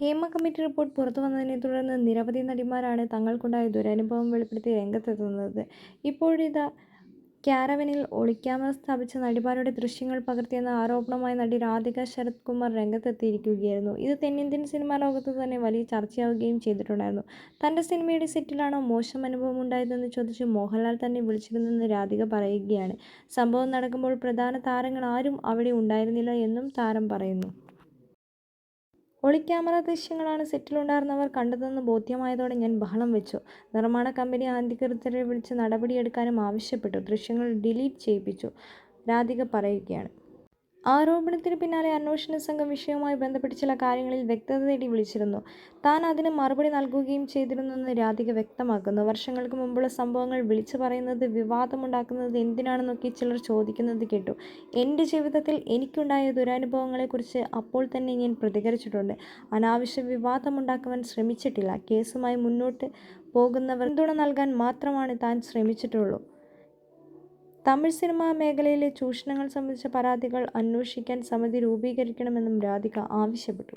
Hema committee report പുറത്തു വന്നതിനെ തുടർന്ന് നിരവധി നടിമാരാണ് തങ്ങൾക്കുണ്ടായ ദുരനുഭവം വെളിപ്പെടുത്തി രംഗത്തെത്തുന്നത്. ഇപ്പോഴിതാ ക്യാരവനിൽ ഒളിക്യാമറ സ്ഥാപിച്ച നടിമാരുടെ ദൃശ്യങ്ങൾ പകർത്തിയെന്ന ആരോപണമായി നടി രാധിക ശരത് കുമാർ രംഗത്തെത്തിയിരിക്കുകയായിരുന്നു. ഇത് തെന്നിന്ത്യൻ സിനിമാ ലോകത്ത് തന്നെ വലിയ ചർച്ചയാവുകയും ചെയ്തിട്ടുണ്ടായിരുന്നു. തന്റെ സിനിമയുടെ സെറ്റിലാണോ മോശം അനുഭവം ഉണ്ടായതെന്ന് ചോദിച്ച് മോഹൻലാൽ തന്നെ വിളിച്ചിരുന്നെന്ന് രാധിക പറയുകയാണ്. സംഭവം നടക്കുമ്പോൾ പ്രധാന താരങ്ങൾ ആരും അവിടെ ഉണ്ടായിരുന്നില്ല എന്നും താരം പറയുന്നു. ഒളിക്യാമറ ദൃശ്യങ്ങളാണ് സെറ്റിലുണ്ടായിരുന്നവർ കണ്ടതെന്ന് ബോധ്യമായതോടെ ഞാൻ ബഹളം വെച്ചു. നിർമ്മാണ കമ്പനി അധികൃതരെ വിളിച്ച് നടപടിയെടുക്കാനും ആവശ്യപ്പെട്ടു. ദൃശ്യങ്ങൾ ഡിലീറ്റ് ചെയ്യിപ്പിച്ചു. രാധിക പറയുകയാണ് ആരോപണത്തിന് പിന്നാലെ അന്വേഷണ സംഘം വിഷയവുമായി ബന്ധപ്പെട്ട് ചില കാര്യങ്ങളിൽ വ്യക്തത തേടി വിളിച്ചിരുന്നു. താൻ അതിന് മറുപടി നൽകുകയും ചെയ്തിരുന്നെന്ന് രാധിക വ്യക്തമാക്കുന്നു. വർഷങ്ങൾക്ക് മുമ്പുള്ള സംഭവങ്ങൾ വിളിച്ചു പറയുന്നത് വിവാദമുണ്ടാക്കുന്നത് എന്തിനാണെന്നൊക്കെ ചിലർ ചോദിക്കുന്നത് കേട്ടു. എന്റെ ജീവിതത്തിൽ എനിക്കുണ്ടായ ദുരനുഭവങ്ങളെക്കുറിച്ച് അപ്പോൾ തന്നെ ഞാൻ പ്രതികരിച്ചിട്ടുണ്ട്. അനാവശ്യ വിവാദമുണ്ടാക്കുവാൻ ശ്രമിച്ചിട്ടില്ല. കേസുമായി മുന്നോട്ട് പോകുന്നവർ പിന്തുണ നൽകാൻ മാത്രമാണ് താൻ ശ്രമിച്ചിട്ടുള്ളൂ. തമിഴ് സിനിമാ മേഖലയിലെ ചൂഷണങ്ങൾ സംബന്ധിച്ച പരാതികൾ അന്വേഷിക്കാൻ സമിതി രൂപീകരിക്കണമെന്നും രാധിക ആവശ്യപ്പെട്ടു